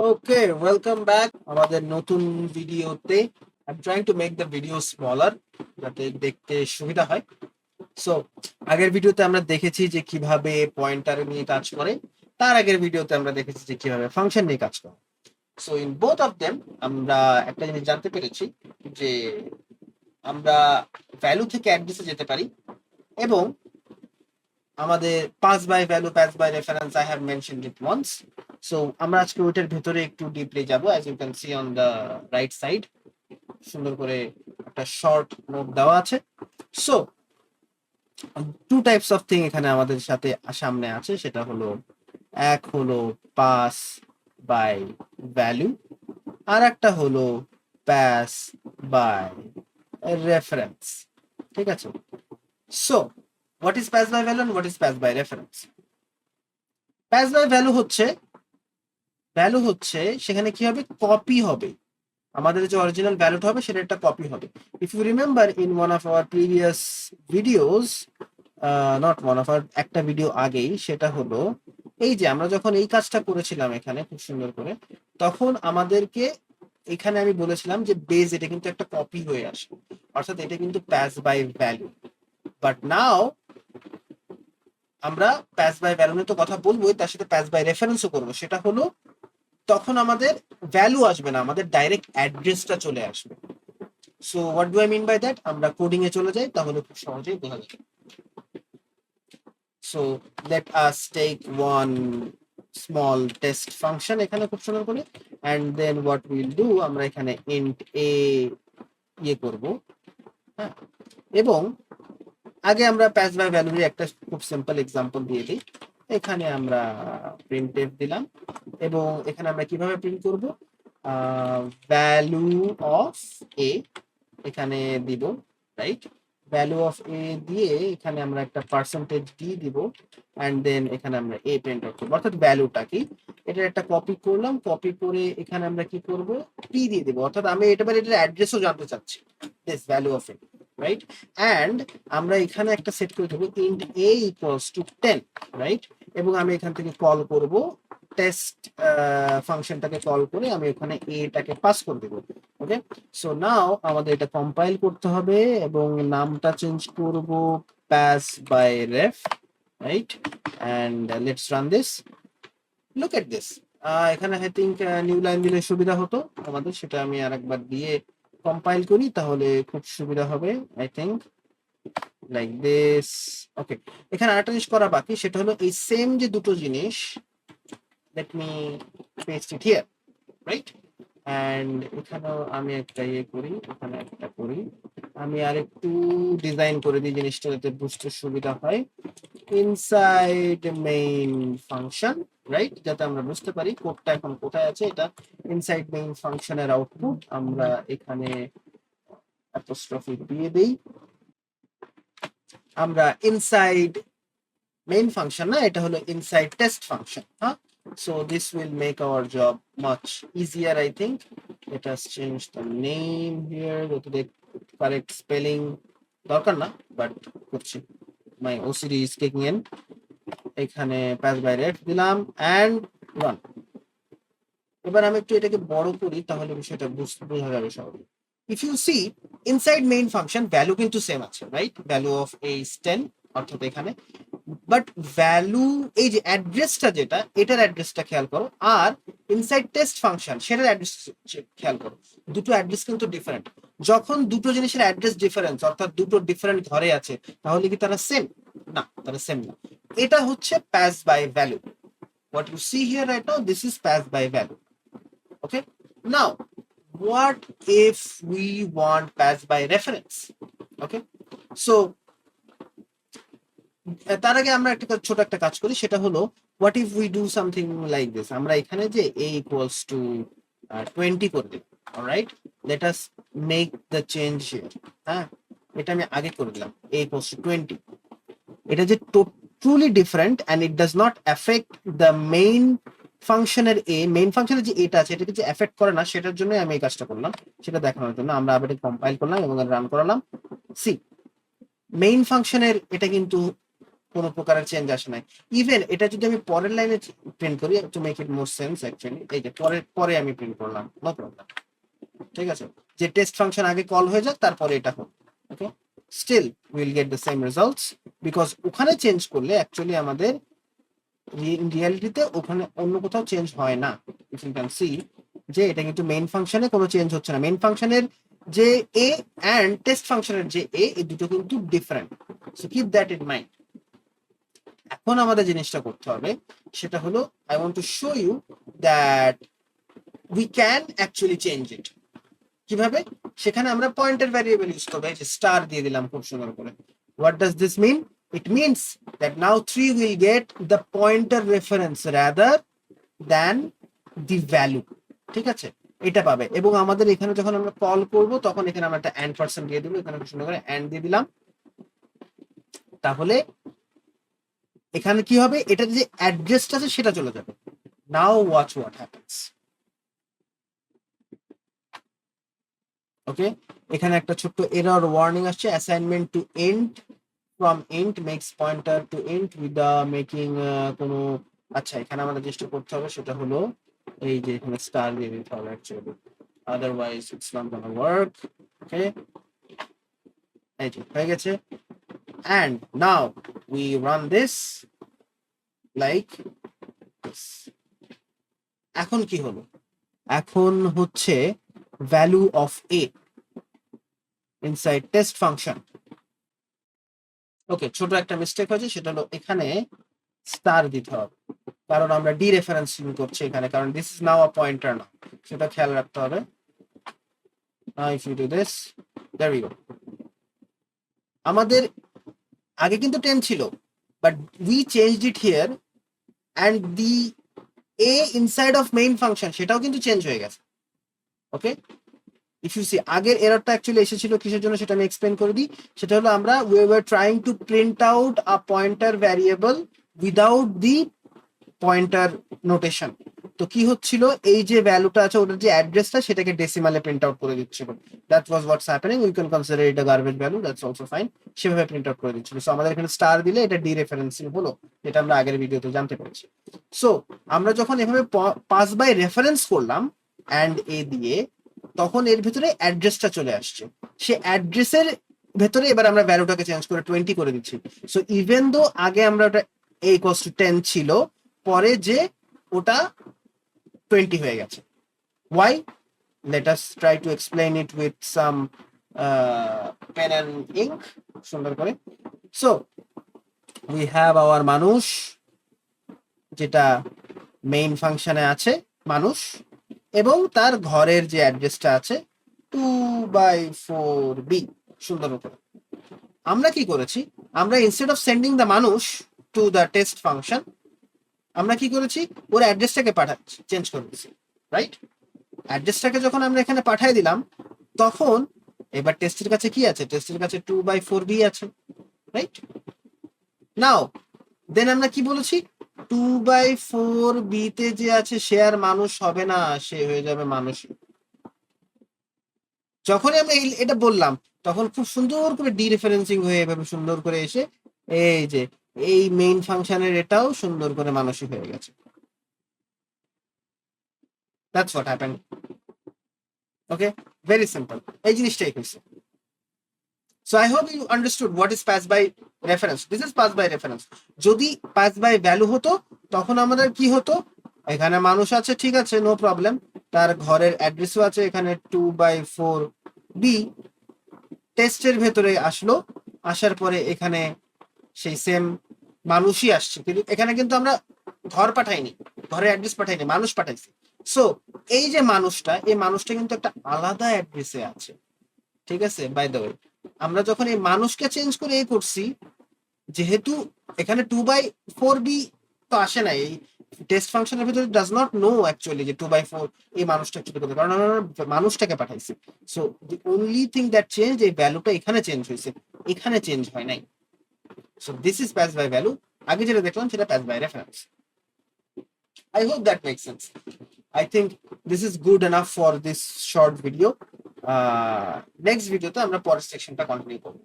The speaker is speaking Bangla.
ওকে ওয়েলকাম ব্যাক আমাদের নতুন ভিডিওতে I am trying to make the video smaller যাতে দেখতে সুবিধা হয়। সো আগের ভিডিওতে আমরা দেখেছি যে কীভাবে পয়েন্টার নিয়ে কাজ করে। তার আগের ভিডিওতে আমরা দেখেছি যে কীভাবে ফাংশন নিয়ে কাজ করে। So in both of them আমরা একটা জিনিস জানতে পেরেছি যে আমরা ভ্যালু থেকে অ্যাড্রেসে যেতে পারি এবং আমাদের pass by value pass by reference I have mention it once so আমরা আজকে ওইটার ভেতরে একটু ডিপলি যাব as you can see on the right side সুন্দর করে একটা শর্ট নোট দেওয়া আছে। So two types of thing এখানে আমাদের সাথে সামনে আছে, সেটা হলো, এক হলো পাস বাই ভ্যালু আর একটা হলো পাস বাই রেফারেন্স ঠিক আছে? So what is pass by value what is pass by reference pass by value হচ্ছে ভ্যালু হচ্ছে সেখানে কি হবে? কপি হবে। আমাদের যে অরিজিনাল ভ্যালুটা হবে, সেটা একটা কপি হবে। If you remember in one of our previous videos not one of our একটা ভিডিও আগেই, সেটা হলো, এই যে আমরা যখন এই কাজটা করেছিলাম এখানে, খুব সুন্দর করে, তখন আমাদেরকে এখানে আমি বলেছিলাম যে বেজ এটা কিন্তু একটা কপি হয়ে আসে অর্থাৎ এটা কিন্তু প্যাস বাই ভ্যালু বাট নাও আমরা প্যাস বাই ভ্যালু নিয়ে তো কথা বলবোই, তার সাথে প্যাস বাই রেফারেন্সও করব। সেটা হলো তখন আমাদের ভ্যালু আসবে না, আমাদের ডাইরেক্ট অ্যাড্রেসটা চলে আসবে। So what do I mean by that আমরা কোডিং এ চলে যাই, তাহলে খুব সহজেই বোঝা যাবে। So let us take one small test function এখানে খুব সুন্দর করে। And then what will do আমরা এখানে ইন্ট এ ইয়ে করব হ্যাঁ? এবং আগে আমরা প্যাস বাই ভ্যালুর একটা খুব সিম্পল এক্সাম্পল দিয়ে দিই। এখানে আমরা প্রিন্ট দিলাম। এবং এখানে আমরা কীভাবে প্রিন্ট করব? ভ্যালু অফ এ এখানে দিব রাইট ভ্যালু অফ এ দিয়ে এখানে আমরা একটা পার্সেন্টেজ ডি দিব অ্যান্ড দেন এখানে আমরা এ প্রিন্ট আউট করব। অর্থাৎ ভ্যালুটা কি? এটার একটা কপি করলাম কপি করে এখানে আমরা কি করব? পি দিয়ে দিব। অর্থাৎ আমি এটা এটার অ্যাড্রেসও জানতে চাচ্ছি this value of a right and আমরা এখানে একটা সেট করে দেবো int a equals to ten right এবং আমি এখান থেকে কল করব টেস্ট ফাংশনটাকে কল করে আমি ওখানে এটাকে পাস করে দেবো ওকে সো নাও আমাদের এটা কম্পাইল করতে হবে এবং নামটা চেঞ্জ করব pass by ref right and let's run this look at this এখানে আই থিঙ্ক নিউ লাইন দিলে সুবিধা হতো আমাদের, সেটা আমি আরেকবার দিয়ে কম্পাইল করি, তাহলে খুব সুবিধা হবে I think like this okay এখানে আরেকটা জিনিস করা বাকি, সেটা হলো এই সেম যে দুটো জিনিস let me paste it here right and এখানেও আমি একটা ইয়ে করি, এখানে একটা করি। আমি আর একটু ডিজাইন করে দিই জিনিসটা যাতে বুঝতে সুবিধা হয়। ইনসাইড মেইন ফাংশন রাইট যাতে আমরা বুঝতে পারি কোডটা এখন কোথায় আছে, এটা ইনসাইড মেইন ফাংশনের আউটপুট আমরা এখানে অ্যাপোস্ট্রফি দিয়ে দেই। আমরা ইনসাইড মেইন ফাংশন না, এটা হলো ইনসাইড টেস্ট ফাংশন হ্যাঁ? So this will make our job much easier, i think. Let us change the name here. Go to the correct spelling. করছি। My OCD is kicking in এখানে পাস বাই রেট দিলাম অ্যান্ড রান এবার আমি একটু এটাকে বড় করি, তাহলে বিষয়টা বুঝ- যাবে সহজে if you see inside main function value কিন্তু সেম আছে right value of h ten অর্থাৎ এখানে বাট ভ্যালু এই যে অ্যাড্রেসটা যেটা, এটার অ্যাড্রেসটা খেয়াল করো, আর ইনসাইড টেস্ট ফাংশন সেটার অ্যাড্রেস খেয়াল করো। দুটো অ্যাড্রেস কিন্তু ডিফারেন্ট যখন দুটো জিনিসের অ্যাড্রেস ডিফারেন্স অর্থাৎ দুটো ডিফারেন্ট ঘরে আছে, তাহলে কি তারা সেম না, তারা সেম না। এটা হচ্ছে pass by value what you see here right now this is pass by value okay now what if we want pass by reference? Okay? So তার আগে আমরা একটা ছোট একটা কাজ করি, সেটা হলো what if we do something like this আমরা এখানে যে এ ইকুয়ালস টু টোয়েন্টি করে দিই right let us make the change হ্যাঁ? এটা আমি আগে করে দিলাম এ ইকুয়ালস টু টোয়েন্টি এটা যে truly different and it does not affect the main ফাংশনের এ মেইন ফাংশনের যে এটা আছে, এটাকে যে এফেক্ট করে না, সেটার জন্য আমি এই কাজটা করলাম, সেটা দেখানোর জন্য আমরা আবার কম্পাইল করলাম এবং রান করালাম সি মেইন ফাংশনের এটা কিন্তু কোনো প্রকারের চেঞ্জ আসে নাই। ইভেন এটা যদি আমি পরের লাইনে প্রিন্ট করি to make it more sense actually এই যে পরে পরে আমি প্রিন্ট করলাম নো প্রবলেম ঠিক আছে? যে টেস্ট ফাংশন আগে কল হয়ে যাক, তারপরে এটা হোক okay still will get the same results because ওখানে চেঞ্জ করলে অ্যাকচুয়ালি আমাদের রিয়ালিটিতে ওখানে অন্য কোথাও চেঞ্জ হয় না। ইফ ইউ ক্যান সি যে এটা কিন্তু মেইন ফাংশনে কোনো চেঞ্জ হচ্ছে না। মেইন ফাংশনের যে এ অ্যান্ড টেস্ট ফাংশনের যে এ এই দুটো কিন্তু different so keep that in mind এখন আমাদের জিনিসটা করতে হবে, সেটা হলো I want to show you that we can actually change it কীভাবে? সেখানে আমরা পয়েন্টার ভ্যারিয়েবল ইউজ করব, এই যে স্টার দিয়ে দিলাম খুব সুন্দর করে। What does this mean it means that now three will get the pointer reference rather than the value ঠিক আছে? এটা পাবে। এবং আমাদের এখানে যখন আমরা কল করব, তখন এখানে আমরা একটা অ্যান্ড পার্সেন্ট দিয়ে দেবো। এখানে সুন্দর করে অ্যান্ড দিয়ে দিলাম। তাহলে এখানে কি হবে? এটা যে অ্যাড্রেসটা আছে, সেটা চলে যাবে। Now watch what happens okay এখানে একটা ছোট্ট এরর ওয়ার্নিং আসছে। Assignment to int from int makes pointer to int with the making কোনো আচ্ছা এখানে আমাদের চেষ্টা করতে হবে, সেটা হলো এই যে এখানে স্টার দিয়ে দিতে হবে actually otherwise it's not gonna work okay এই যে, হয়ে গেছে। And now we run this like এখন কি হলো? এখন হচ্ছে value of a inside test function okay ছোট একটা মিস্টেক হয়েছে, সেটা হলো এখানে স্টার দিতে হবে। কারণ আমরা ডি রেফারেন্সিং করছি এখানে, কারণ this is now a pointer না সেটা খেয়াল রাখতে হবে। If you do this there go আমাদের আগে কিন্তু টেন ছিল but we change it here and the a inside of main function সেটাও কিন্তু চেঞ্জ হয়ে গেছে ওকে ইফ ইউ সি আগের এররটা অ্যাকচুয়ালি এসেছিল কিসের জন্য সেটা আমি এক্সপ্লেন করে দিই, সেটা হলো আমরা we were trying to print out a pointer variable without the pointer notation তো কি হচ্ছিল? এই যে ভ্যালুটা আছে, ওটার যে অ্যাড্রেসটা সেটাকে ডেসিমালে প্রিন্ট আউট করে দিচ্ছিল। That was what's happening we can consider a garbage value that's also fine সেভাবে প্রিন্ট আউট করে দিচ্ছিল। সো আমাদের এখানে স্টার দিলে এটা ডি রেফারেন্সিং হলো। যেটা আমরা আগের ভিডিওতে জানতে পেরেছি। সো আমরা যখন এভাবে পাস বাই রেফারেন্স করলাম অ্যান্ড এ দিয়ে, তখন এর ভিতরে অ্যাড্রেসটা চলে আসছে। সে অ্যাড্রেসের ভেতরে এবার আমরা ভ্যালুটাকে চেঞ্জ করে টোয়েন্টি করে দিচ্ছি। সো ইভেন দো আগে আমরা ওটা এ কস্ট টেন ছিল, পরে যে ওটা টোয়েন্টি হয়ে গেছে। Why let us try to explain it with some pen and ink সুন্দর করে। সো উই হ্যাভ আওয়ার মানুষ, যেটা মেইন ফাংশনে আছে, মানুষ, এবং তার ঘরের যে অ্যাড্রেসটা আছে টু বাই ফোর বি সুন্দর করে। আমরা কি করেছি? আমরা ইনস্টেড অফ সেন্ডিং দ্য মানুষ টু দ্য টেস্ট ফাংশন আমরা কি করেছি? ওর অ্যাড্রেসটাকে পাঠাচ্ছি চেঞ্জ করে দিচ্ছি রাইট অ্যাড্রেসটাকে যখন আমরা এখানে পাঠিয়ে দিলাম, তখন এবার টেস্টের কাছে কি আছে? টেস্টের কাছে টু বাই ফোর বি আছে রাইট নাও দেন আমরা কি বলেছি? টু বাই ফোর বিতে যে আছে, সে আর মানুষ হবে না, সে হয়ে যাবে মানুষ যখনই আমরা এটা বললাম, তখন খুব সুন্দর করে ডি রেফারেন্সিং হয়ে এভাবে সুন্দর করে এসে, এই যে এই মেইন ফাংশনের এটাও সুন্দর করে মানসিক হয়ে গেছে। That's what happen okay very simple এই জিনিসটাই হয়েছে। So I hope you understood what is pass by reference this is pass by reference যদি পাস বাই ভ্যালু হতো, তখন আমাদের কি হতো? এখানে মানুষ আছে, ঠিক আছে নো প্রবলেম তার ঘরের অ্যাড্রেসও আছে, এখানে টু বাই ফোর বি টেস্টের ভেতরে আসলো। আসার পরে এখানে সেই সেম মানুষই আসছে। কিন্তু এখানে কিন্তু আমরা ঘর পাঠাইনি ঘরের অ্যাড্রেস পাঠাইনি, মানুষ পাঠাইছি। সো এই যে মানুষটা, এই মানুষটা কিন্তু একটা আলাদা অ্যাড্রেসে আছে। ঠিক আছে? বাই দ্য ওয়ে আমরা যখন এই মানুষকে চেঞ্জ করে এ করছি, যেহেতু এখানে টু বাই ফোর বি তো আসে না, এই টেস্ট ফাংশনের ভিতরে ডাজ নট নো অ্যাকচুয়ালি যে টু বাই ফোর এই মানুষটা কি করতে কারণ আমরা মানুষটাকে পাঠাইছি। So the only thing that change এই ভ্যালুটা এখানে চেঞ্জ হয়েছে। এখানে চেঞ্জ হয় নাই। So this is pass by value আগে যেটা দেখলাম সেটা pass by reference I hope that makes sense. I think this is good enough for this short video. Uh, next video আমরা পরের সেকশনটা কন্টিনিউ করব